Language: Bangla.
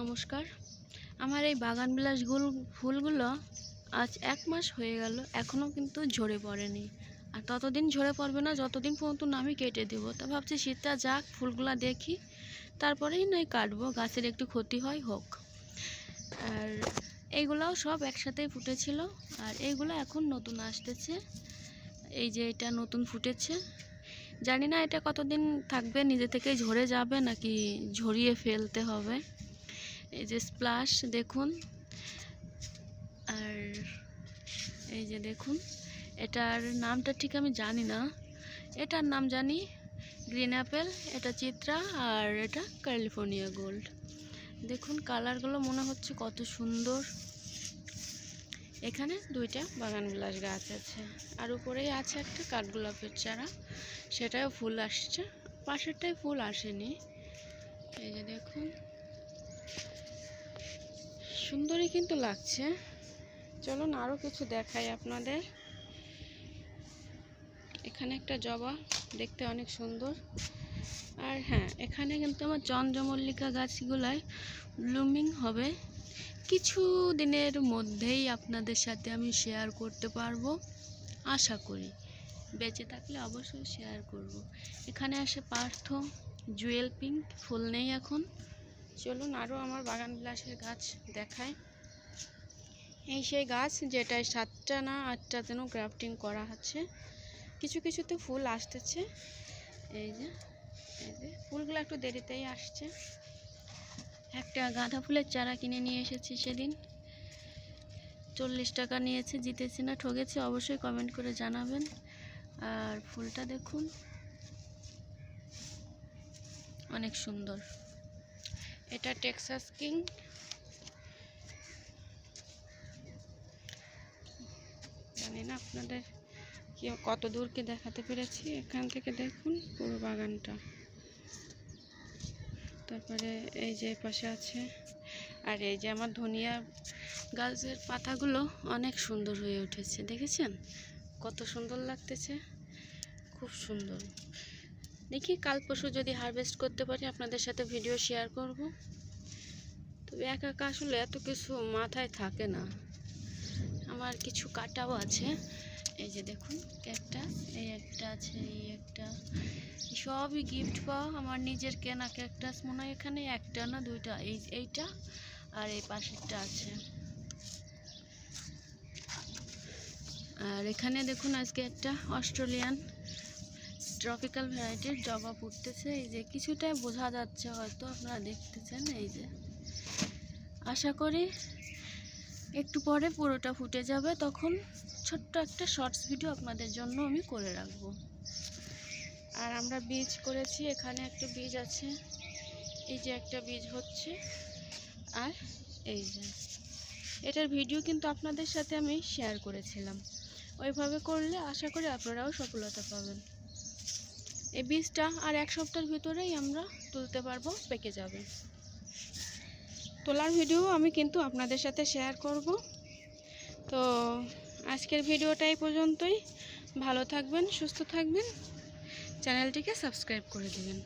নমস্কার। আমার এই বাগান বিলাস গুল, ফুলগুলো আজ এক মাস হয়ে গেল, এখনও কিন্তু ঝরে পড়েনি। আর ততদিন ঝরে পড়বে না, যতদিন পর্যন্ত না আমি কেটে দেবো। তা ভাবছি শীতটা যাক, ফুলগুলো দেখি, তারপরেই নয় কাটবো, গাছের একটু ক্ষতি হয় হোক। আর এইগুলাও সব একসাথেই ফুটেছিল, আর এইগুলো এখন নতুন আসতেছে। এই যে এটা নতুন ফুটেছে। জানি না এটা কতদিন থাকবে, নিজে থেকেই ঝরে যাবে নাকি ঝরিয়ে ফেলতে হবে। এই যে স্প্লাশ দেখুন। আর এই যে দেখুন, এটার নামটা ঠিক আমি জানি না। এটার নাম জানি গ্রিন অ্যাপেল এটা চিত্রা আর এটা ক্যালিফোর্নিয়া গোল্ড দেখুন কালারগুলো মনে হচ্ছে কত সুন্দর। এখানে দুইটা বাগান বিলাস গাছ আছে। আর উপরেই আছে একটা কাঠগোলাপের চারা। সেটাও ফুল আসছে। পাশেরটাই ফুল আসেনি। এই যে দেখুন সুন্দরই কিন্তু লাগছে। চলুন আরও কিছু দেখাই আপনাদের। এখানে একটা জবা দেখতে অনেক সুন্দর। আর হ্যাঁ এখানে কিন্তু আমার চন্দ্রমল্লিকা গাছগুলায় ব্লুমিং হবে। কিছু দিনের মধ্যেই আপনাদের সাথে আমি শেয়ার করতে পারব। আশা করি। বেঁচে থাকলে অবশ্যই শেয়ার করব। এখানে আসে পার্থ, জুয়েল পিঙ্ক, ফুল নেই এখন। চলুন আরও আমার বাগান বিলাসের গাছ দেখায় এই সেই গাছ যেটায় সাতটা না আটটা যেন গ্রাফটিং করা আছে। কিছু কিছুতে ফুল আসতেছে। এই যে এই যে, ফুলগুলো একটু দেরিতেই আসছে। একটা গাঁদা ফুলের চারা কিনে নিয়ে এসেছি সেদিন। চল্লিশ টাকা নিয়েছে, জিতেছি না ঠকেছি অবশ্যই কমেন্ট করে জানাবেন। আর ফুলটা দেখুন, অনেক সুন্দর। এটা টেক্সাস কিং। জানি না আপনাদের কি, কত দূর কি দেখাতে পেরেছি। এখান থেকে দেখুন পুরো বাগানটা। তারপরে এই যে পাশে আছে। আর এই যে আমার ধনিয়া গাছের পাতাগুলো অনেক সুন্দর হয়ে উঠেছে, দেখেছেন? কত সুন্দর লাগতেছে। খুব সুন্দর। দেখি কাল পরশু যদি হারভেস্ট করতে পারি, আপনাদের সাথে ভিডিও শেয়ার করব। তবে একা একা আসলে এত কিছু মাথায় থাকে না। আমার কিছু কাটাও আছে। এই যে দেখুন ক্যাকটাস এই একটা আছে, এই একটা। সবই গিফট পাওয়া। আমার নিজের কেনা ক্যাকটাস মনে হয় এখানে একটা না দুইটা? এই, এইটা আর এই পাশেরটা আছে। আর এখানে দেখুন আজকে একটা অস্ট্রেলিয়ান ট্রপিক্যাল ভ্যারাইটির জবা ফুটতেছে। এই যে কিছুটাই বোঝা যাচ্ছে হয়তো আপনারা দেখতেছেন এই যে। আশা করি একটু পরে পুরোটা ফুটে যাবে। তখন ছোট্ট একটা শর্টস ভিডিও আপনাদের জন্য আমি করে রাখব। আর আমরা বীজ করেছি, এখানে একটা বীজ আছে। এই যে একটা বীজ হচ্ছে। আর এই যে। এটার ভিডিও কিন্তু আপনাদের সাথে আমি শেয়ার করেছিলাম। ওইভাবে করলে আশা করি আপনারাও সফলতা পাবেন। এই বীজটা আর এক সপ্তাহের ভিতরেই আমরা তুলতে পারব, পেকে যাবে। তোলার ভিডিও আমি কিন্তু আপনাদের সাথে শেয়ার করব। তো আজকের ভিডিওটা এই পর্যন্তই। ভালো থাকবেন, সুস্থ থাকবেন। চ্যানেলটিকে সাবস্ক্রাইব করে দেবেন।